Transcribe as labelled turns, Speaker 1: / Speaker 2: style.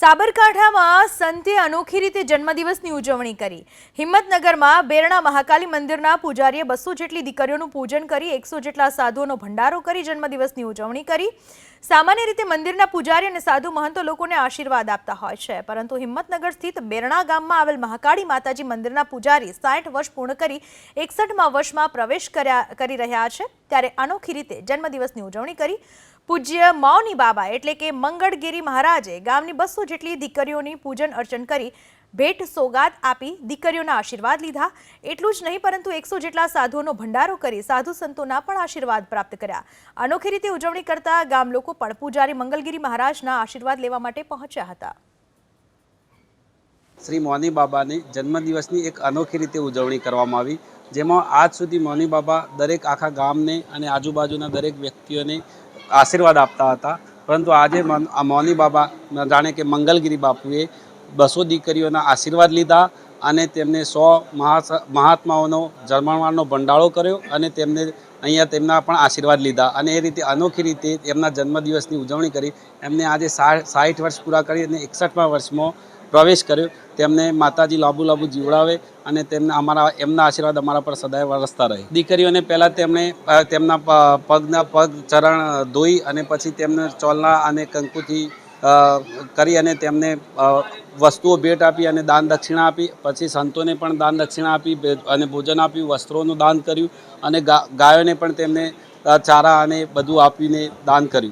Speaker 1: સાબરકાંઠામાં સંતે અનોખી રીતે જન્મદિવસની ઉજવણી કરી. હિંમતનગરમાં બેરણા મહાકાલી મંદિરના પૂજારીએ બસો જેટલી દીકરીઓનું પૂજન કરી, એકસો જેટલા સાધુઓનો ભંડારો કરી જન્મદિવસની ઉજવણી કરી. સામાન્ય રીતે મંદિરના પૂજારી અને સાધુ મહંતો લોકોને આશીર્વાદ આપતા હોય છે, પરંતુ હિંમતનગર સ્થિત બેરણા ગામમાં આવેલ મહાકાળી માતાજી મંદિરના પૂજારી સાઠ વર્ષ પૂર્ણ કરી, એકસઠમાં વર્ષમાં પ્રવેશ કર્યા, કરી રહ્યા છે. ત્યારે અનોખી રીતે જન્મદિવસની ઉજવણી કરી. પૂજ્ય મૌની બાબા એટલે કે મંગળગીરી મહારાજે ગામની બસો જેટલી દીકરીઓની પૂજન અર્ચન કરી ભેટ સોગાદ આપી દીકરીઓના આશીર્વાદ લીધા. એટલું જ નહીં, પરંતુ એકસો જેટલા સાધુઓનો ભંડારો કરી સાધુ સંતોના પણ આશીર્વાદ પ્રાપ્ત કર્યા. અનોખી રીતે ઉજવણી કરતા ગામ લોકો પણ પૂજારી મંગલગીરી મહારાજના આશીર્વાદ લેવા માટે પહોંચ્યા હતા.
Speaker 2: શ્રી મોની બાબાની જન્મદિવસની એક અનોખી રીતે ઉજવણી કરવામાં આવી, જેમાં આજ સુધી મોની બાબા દરેક આખા ગામને અને આજુબાજુના દરેક વ્યક્તિઓને આશીર્વાદ આપતા હતા. પરંતુ આજે મન- બાબા જાણે કે મંગલગીરી બાપુએ બસો દીકરીઓના આશીર્વાદ લીધા અને તેમને સો મહાત્માઓનો જન્માવાનો ભંડાળો કર્યો અને તેમને અહીંયા તેમના પણ આશીર્વાદ લીધા. અને એ રીતે અનોખી રીતે એમના જન્મદિવસની ઉજવણી કરી. એમને આજે સાઠ વર્ષ પૂરા કરી અને એકસઠમા વર્ષમાં પ્રવેશ કર્યો. તેમને માતાજી લાંબુ લાંબુ જીવડાવે અને તેમને અમારા, એમના આશીર્વાદ અમારા પર સદાય વરસતા રહે. દીકરીઓને પહેલાં તેમણે તેમના પગના પગ ચરણ ધોઈ અને પછી તેમને ચોલના અને કંકુથી કરી અને તેમને વસ્તુઓ ભેટ આપી અને દાન દક્ષિણા આપી. પછી સંતોને પણ દાન દક્ષિણા આપી અને ભોજન આપ્યું, વસ્ત્રોનું દાન કર્યું અને ગાયોને પણ તેમને ચારા અને બધું આપીને દાન કર્યું.